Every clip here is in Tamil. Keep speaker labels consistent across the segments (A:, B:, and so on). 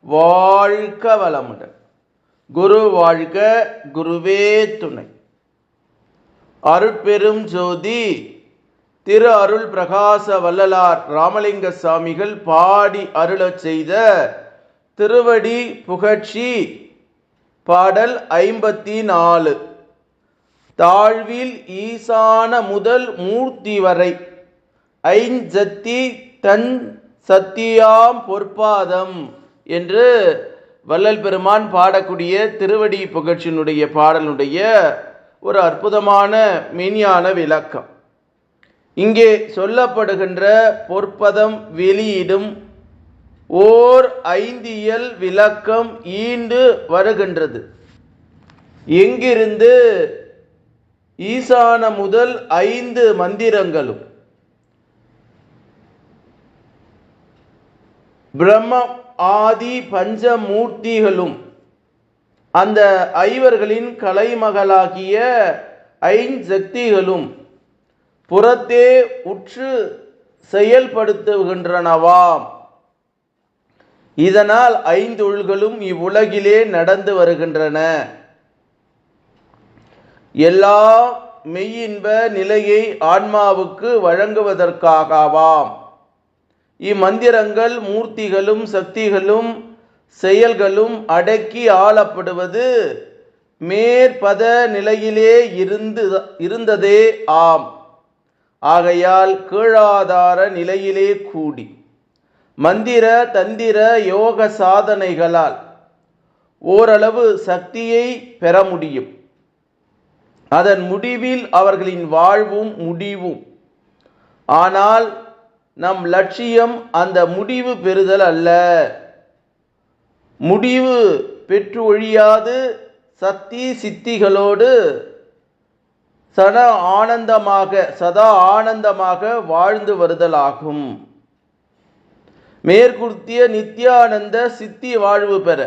A: வாழ்க வளமுடன். குரு வாழ்க குருவே துணை. அருட்பெரும் ஜோதி திரு அருள் பிரகாச வள்ளலார் ராமலிங்க சாமிகள் பாடி அருளச் செய்த திருவடி புகழ்ச்சி பாடல் ஐம்பத்தி நாலு தாழ்வில் ஈசான முதல் மூர்த்தி வரை ஐஞ்சத்தி தன் சத்தியாம் பொற்பாதம். என்று வள்ளல் பெருமான் பாடக்கூடிய திருவடி புகழ்ச்சியினுடைய பாடலுடைய ஒரு அற்புதமான மெய்ஞான விளக்கம். இங்கே சொல்லப்படுகின்ற பொற்பதம் வெளியிடும் ஓர் ஐந்தியல் விளக்கம் ஈண்டு வருகின்றது. எங்கிருந்து ஈசான முதல் ஐந்து மந்திரங்களும் பிரம்ம ஆதி பஞ்சமூர்த்திகளும் அந்த ஐவர்களின் கலைமகளாகிய ஐஞ்சக்திகளும் புறத்தே உற்று செயல்படுத்துகின்றனவாம். இதனால் ஐந்தொழில்களும் இவ்வுலகிலே நடந்து வருகின்றன. எல்லா மெய்யின்ப நிலையை ஆன்மாவுக்கு வழங்குவதற்காகவாம். இம்மந்திரங்கள் மூர்த்திகளும் சக்திகளும் செயல்களும் அடக்கி ஆளப்படுவது மேற்பத நிலையிலே இருந்து இருந்ததே ஆம். ஆகையால் கீழாதார நிலையிலே கூடி. மந்திர தந்திர யோக சாதனைகளால் ஓரளவு சக்தியை பெற முடியும். அதன் முடிவில் அவர்களின் வாழ்வும் முடிவும். ஆனால் நம் லட்சியம் அந்த முடிவு பெறுதல் அல்ல. முடிவு பெற்று ஒழியாது சக்தி சித்திகளோடு சன ஆனந்தமாக சதா ஆனந்தமாக வாழ்ந்து வருதலாகும். மேற்குர்த்திய நித்யானந்த சித்தி வாழ்வு பெற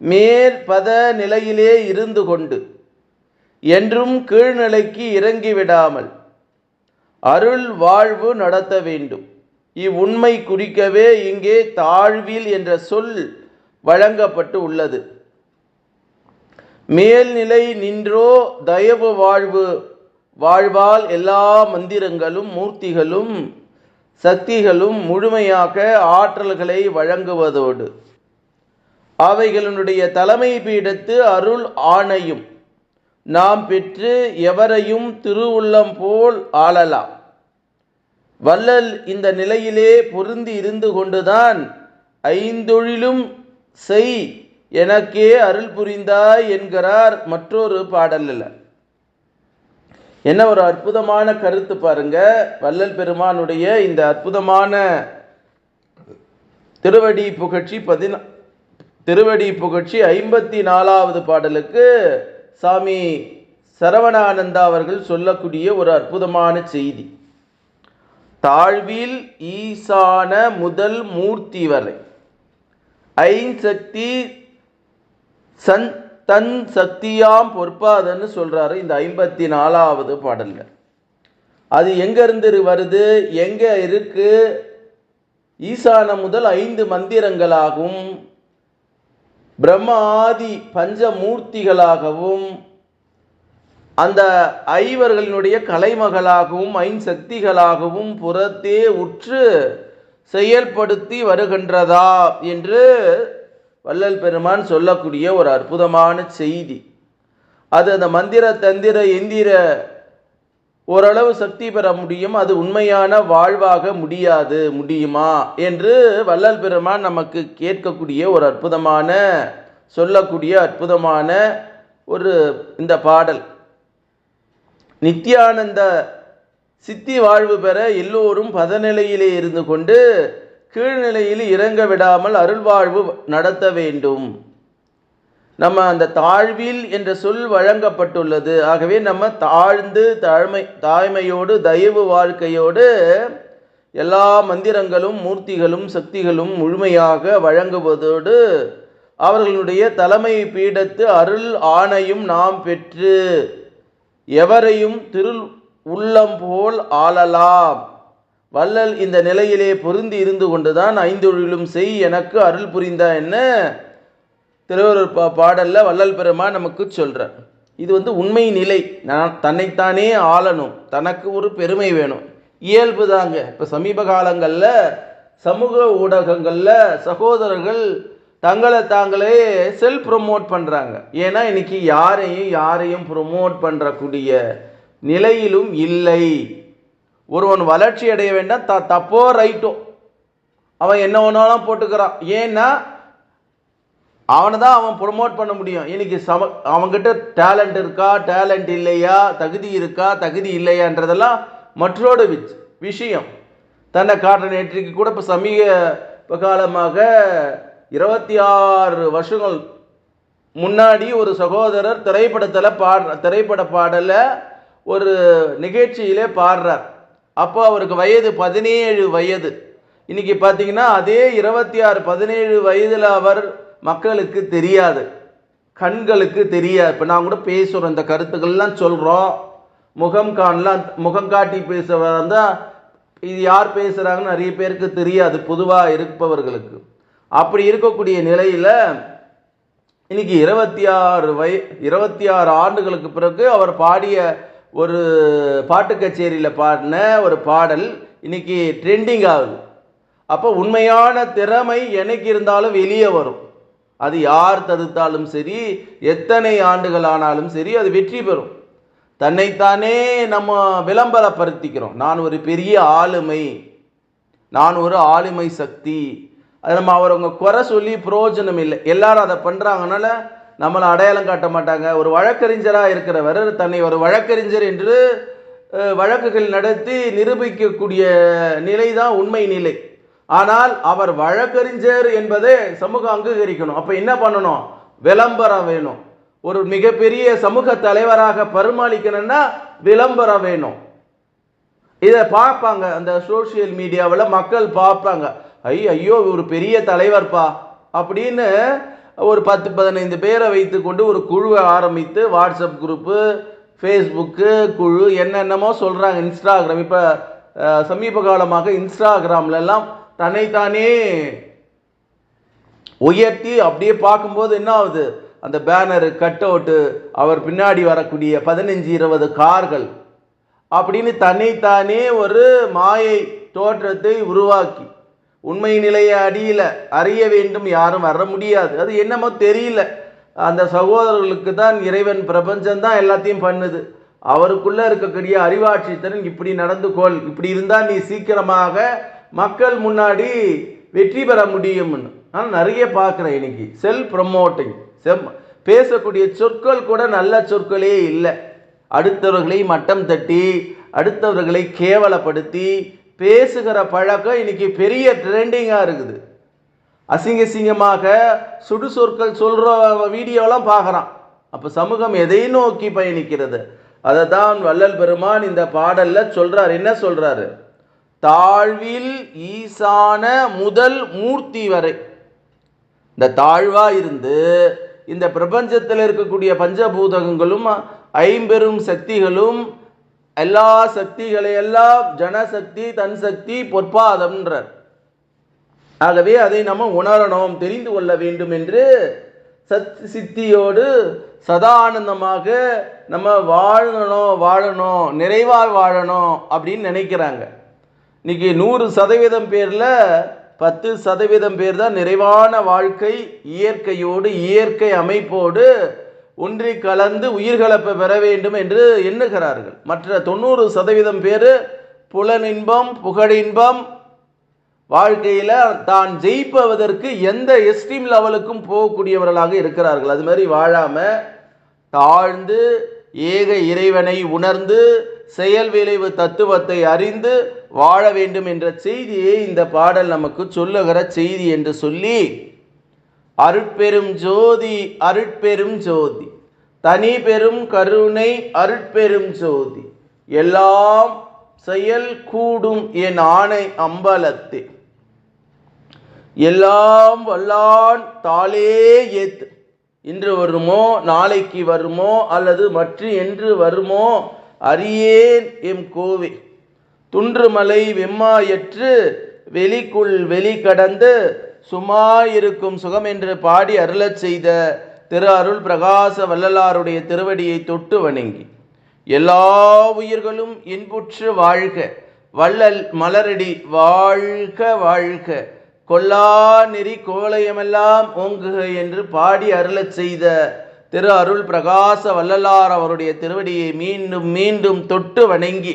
A: மேற்பத நிலையிலே இருந்து கொண்டு என்றும் கீழ்நிலைக்கு இறங்கிவிடாமல் அருள் வாழ்வு நடத்த வேண்டும். இவ்வுண்மை குறிக்கவே இங்கே தாழ்வில் என்ற சொல் வழங்கப்பட்டு உள்ளது. மேல்நிலை நின்றோ தயவு வாழ்வு வாழ்வால் எல்லா மந்திரங்களும் மூர்த்திகளும் சக்திகளும் முழுமையாக ஆற்றல்களை வழங்குவதோடு. அவைகளினுடைய தலைமை பீடத்து அருள் ஆணையும். நாம் பெற்று எவரையும் திருவுள்ளம் போல் ஆளலாம். வள்ளல் இந்த நிலையிலே பொருந்தி இருந்து கொண்டுதான் ஐந்தொழிலும் செய் எனக்கே அருள் புரிந்தாய் என்கிறார் மற்றொரு பாடலில். என்ன ஒரு அற்புதமான கருத்து பாருங்க. வள்ளல் பெருமானுடைய இந்த அற்புதமான திருவடி புகழ்ச்சி பதினா திருவடி புகழ்ச்சி ஐம்பத்தி நாலாவது பாடலுக்கு சாமி சரவணானந்தா அவர்கள் சொல்லக்கூடிய ஒரு அற்புதமான செய்தி. தாழ்வில் ஈசான முதல் மூர்த்தி வரை. ஐசக்தி சன் தன் சக்தியாம் பொற்பாதன்னு சொல்கிறாரு இந்த ஐம்பத்தி நாலாவது பாடலில் அது எங்கேருந்து வருது? எங்கே இருக்கு? ஈசான முதல் ஐந்து மந்திரங்களாகவும் பிரம்மாதி பஞ்ச பஞ்சமூர்த்திகளாகவும் அந்த ஐவர்களினுடைய கலைமகளாகவும் ஐஞ்சக்திகளாகவும் புறத்தே உற்று செயல்படுத்தி வருகின்றதா என்று வள்ளல் பெருமான் சொல்லக்கூடிய ஒரு அற்புதமான செய்தி. அது அந்த மந்திர தந்திர எந்திர ஓரளவு சக்தி பெற முடியும் அது உண்மையான வாழ்வாக முடியாது முடியுமா என்று வள்ளல் பெருமான் நமக்கு கேட்கக்கூடிய ஒரு அற்புதமான சொல்லக்கூடிய அற்புதமான ஒரு இந்த பாடல். நித்யானந்த சித்தி வாழ்வு பெற எல்லோரும் பதநிலையிலே இருந்து கொண்டு கீழ்நிலையில் இறங்க விடாமல் அருள்வாழ்வு நடத்த வேண்டும். நம்ம அந்த தாழ்வில் என்ற சொல் வழங்கப்பட்டுள்ளது. ஆகவே நம்ம தாழ்ந்து தாழ்மை தாய்மையோடு தயவு வாழ்க்கையோடு எல்லா மந்திரங்களும் மூர்த்திகளும் சக்திகளும் முழுமையாக வழங்குவதோடு அவர்களுடைய தலைமை பீடத்து அருள் ஆணையும் நாம் பெற்று எவரையும் திரு உள்ளம் போல் ஆளலாம். வள்ளல் இந்த நிலையிலே பொருந்தி இருந்து கொண்டுதான் ஐந்தொழிலும் செய் எனக்கு அருள் புரிந்தா என்ன? திருவள்ளுவர் பா பாடலில் வள்ளல் பெருமான் நமக்கு சொல்கிறார் இது வந்து உண்மை நிலை. நான் தன்னைத்தானே ஆளணும். தனக்கு ஒரு பெருமை வேணும். இயல்பு தாங்க இப்போ சமீப காலங்களில் சமூக ஊடகங்களில் சகோதரர்கள் தங்களை தாங்களே செல்ஃப் ப்ரொமோட் பண்ணுறாங்க ஏன்னா இன்னைக்கு யாரையும் யாரையும் ப்ரொமோட் பண்ணுறக்கூடிய நிலையிலும் இல்லை. ஒருவன் வளர்ச்சி அடைய வேண்டாம் த தப்போ ரைட்டோ. அவன் என்ன ஒன்றாலும் போட்டுக்கிறான். ஏன்னா அவனை தான் அவன் ப்ரொமோட் பண்ண முடியும். இன்னைக்கு சம அவன்கிட்ட டேலண்ட் இருக்கா டேலண்ட் இல்லையா தகுதி இருக்கா தகுதி இல்லையான்றதெல்லாம் மற்றோட விச் விஷயம். தன்னை காட்டுற நேற்றுக்கு கூட இப்போ சமீப காலமாக இருபத்தி ஆறு வருஷங்கள் முன்னாடி ஒரு சகோதரர் திரைப்படத்தில் பாடுற திரைப்பட பாடல ஒரு நிகழ்ச்சியிலே பாடுறார். அப்போ அவருக்கு வயது பதினேழு வயது. இன்னைக்கு பார்த்தீங்கன்னா அதே இருபத்தி ஆறு பதினேழு வயதில் அவர் மக்களுக்கு தெரியாது. கண்களுக்கு தெரியாது. இப்போ நான் கூட பேசுகிறோம் இந்த கருத்துக்கள்லாம் சொல்கிறோம் முகம் காணலாம் முகம் காட்டி பேசுறதா இருந்தால் இது யார் பேசுகிறாங்கன்னு நிறைய பேருக்கு தெரியாது பொதுவாக இருப்பவர்களுக்கு. அப்படி இருக்கக்கூடிய நிலையில் இன்னைக்கு இருபத்தி ஆறு வய இருபத்தி ஆறு ஆண்டுகளுக்கு பிறகு அவர் பாடிய ஒரு பாட்டு கச்சேரியில் பாடின ஒரு பாடல் இன்னைக்கு ட்ரெண்டிங் ஆகுது. அப்போ உண்மையான திறமை எனக்கு இருந்தாலும் வெளியே வரும். அது யார் தடுத்தாலும் சரி எத்தனை ஆண்டுகள் ஆனாலும் சரி அது வெற்றி பெறும். தன்னைத்தானே நம்ம விளம்பரப்படுத்திக்கிறோம். நான் ஒரு பெரிய ஆளுமை. நான் ஒரு ஆளுமை சக்தி. அது நம்ம அவரவங்க குறை சொல்லி பிரயோஜனம் இல்லை. எல்லாரும் அதை பண்ணுறாங்கனால நம்மளை அடையாளம் காட்ட மாட்டாங்க. ஒரு வழக்கறிஞராக இருக்கிறவர் தன்னை ஒரு வழக்கறிஞர் என்று வழக்குகள் நடத்தி நிரூபிக்கக்கூடிய நிலை தான் உண்மை நிலை. ஆனால் அவர் வழக்கறிஞர் என்பதை சமூகம் அங்கீகரிக்கணும். அப்போ என்ன பண்ணணும்? விளம்பரம் வேணும். ஒரு மிகப்பெரிய சமூக தலைவராக பரிமாளிக்கணும்னா விளம்பரம் வேணும். இதை பார்ப்பாங்க. அந்த சோஷியல் மீடியாவில் மக்கள் பார்ப்பாங்க. ஐ ஐயோ ஒரு பெரிய தலைவர்ப்பா. அப்படின்னு ஒரு பத்து பதினைந்து பேரை வைத்துக்கொண்டு ஒரு குழுவை ஆரம்பித்து வாட்ஸ்அப் குரூப்பு ஃபேஸ்புக்கு குழு என்னென்னமோ சொல்கிறாங்க இன்ஸ்டாகிராம் இப்போ சமீப காலமாக இன்ஸ்டாகிராம்ல தன்னைத்தானே உயர்த்தி அப்படியே பார்க்கும்போது என்ன ஆகுது? அந்த பேனரு கட் அவுட்டு அவர் பின்னாடி வரக்கூடிய பதினஞ்சு இருபது கார்கள் அப்படின்னு தன்னைத்தானே ஒரு மாயை தோற்றத்தை உருவாக்கி உண்மை நிலையை அடியில் அறிய வேண்டும் யாரும் வர முடியாது. அது என்னமோ தெரியல. அந்த சகோதரர்களுக்கு தான் இறைவன் பிரபஞ்சம் தான் எல்லாத்தையும் பண்ணுது. அவருக்குள்ளே இருக்கக்கூடிய அறிவாட்சி திறன் இப்படி நடந்து கொள். இப்படி இருந்தால் நீ சீக்கிரமாக மக்கள் முன்னாடி வெற்றி பெற முடியும்னு. நான் நிறைய பார்க்குறேன் இன்னைக்கு. செல்ஃப் ப்ரமோட்டிங் செம் பேசக்கூடிய சொற்கள் கூட நல்ல சொற்களே இல்லை. அடுத்தவர்களை மட்டம் தட்டி அடுத்தவர்களை கேவலப்படுத்தி பேசுகிற பழக்கம் இன்னைக்கு பெரிய ட்ரெண்டிங்காக இருக்குது. அசிங்க அசிங்கமாக சுடு சொற்கள் சொல்கிற வீடியோலாம் பார்க்குறான். அப்போ சமூகம் எதை நோக்கி பயணிக்கிறது? அதை தான் வள்ளல் பெருமான் இந்த பாடலில் சொல்கிறார் என்ன சொல்கிறாரு தாழ்வில் ஈசான முதல் மூர்த்தி வரை. இந்த தாழ்வாக இருந்து இந்த பிரபஞ்சத்தில் இருக்கக்கூடிய பஞ்சபூதகங்களும் ஐம்பெரும் சக்திகளும் எல்லா சக்திகளையெல்லாம் ஜனசக்தி தன் சக்தி பொற்பாதம்ன்றார். ஆகவே அதை நம்ம உணரணும் தெரிந்து கொள்ள வேண்டும் என்று சத் சித்தியோடு சதானந்தமாக நம்ம வாழணும் வாழணும் நிறைவாக வாழணும் அப்படின்னு நினைக்கிறாங்க. இன்னைக்கு நூறு சதவீதம் பேரில் பத்து சதவீதம் பேர் தான் நிறைவான வாழ்க்கை இயற்கையோடு இயற்கை அமைப்போடு ஒன்றி கலந்து உயிர்கலப்பை பெற வேண்டும் என்று எண்ணுகிறார்கள். மற்ற தொண்ணூறு சதவீதம் பேர் புலனின்பம் புகழின்பம் வாழ்க்கையில் தான் ஜெயிப்பதற்கு எந்த எஸ்ட்ரீம் லெவலுக்கும் போகக்கூடியவர்களாக இருக்கிறார்கள். அது மாதிரி வாழாமல் தாழ்ந்து ஏக இறைவனை உணர்ந்து செயல் விளைவு தத்துவத்தை அறிந்து வாழ வேண்டும் என்ற செய்தியை இந்த பாடல் நமக்கு சொல்லுகிற செய்தி என்று சொல்லி அருட்பெரும் ஜோதி அருட்பெரும் ஜோதி. தனி பெரும் கருணை அருட்பெரும் ஜோதி. எல்லாம் செயல் கூடும் என் ஆணை அம்பலத்தே. எல்லாம் வல்லான் தாளே ஏத்து இன்று வருமோ நாளைக்கு வருமோ அல்லது மற்ற என்று வருமோ அறியேன் எம் கோவே. துன்றுமலை வெம்மாயற்று வெளிக்குள் வெளி கடந்து சும்மாயிருக்கும் சுகம் என்று பாடி அருளச் செய்த திரு அருள் பிரகாச வள்ளலாருடைய திருவடியை தொட்டு வணங்கி எல்லா உயிர்களும் இன்புற்று வாழ்க வள்ளல் மலரடி வாழ்க வாழ்க கொல்லா நெறி கோலயமெல்லாம் ஓங்குக என்று பாடி அருளச் செய்த திரு அருள் பிரகாச வள்ளலார் அவருடைய திருவடியை மீண்டும் மீண்டும் தொட்டு வணங்கி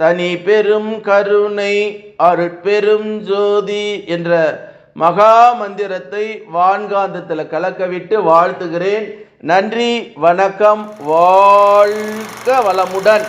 A: தனி பெரும் கருணை அருட்பெரும் ஜோதி என்ற மகா மந்திரத்தை வான்காந்தத்தில் கலக்கவிட்டு வாழ்த்துகிறேன். நன்றி வணக்கம் வாழ்க வளமுடன்.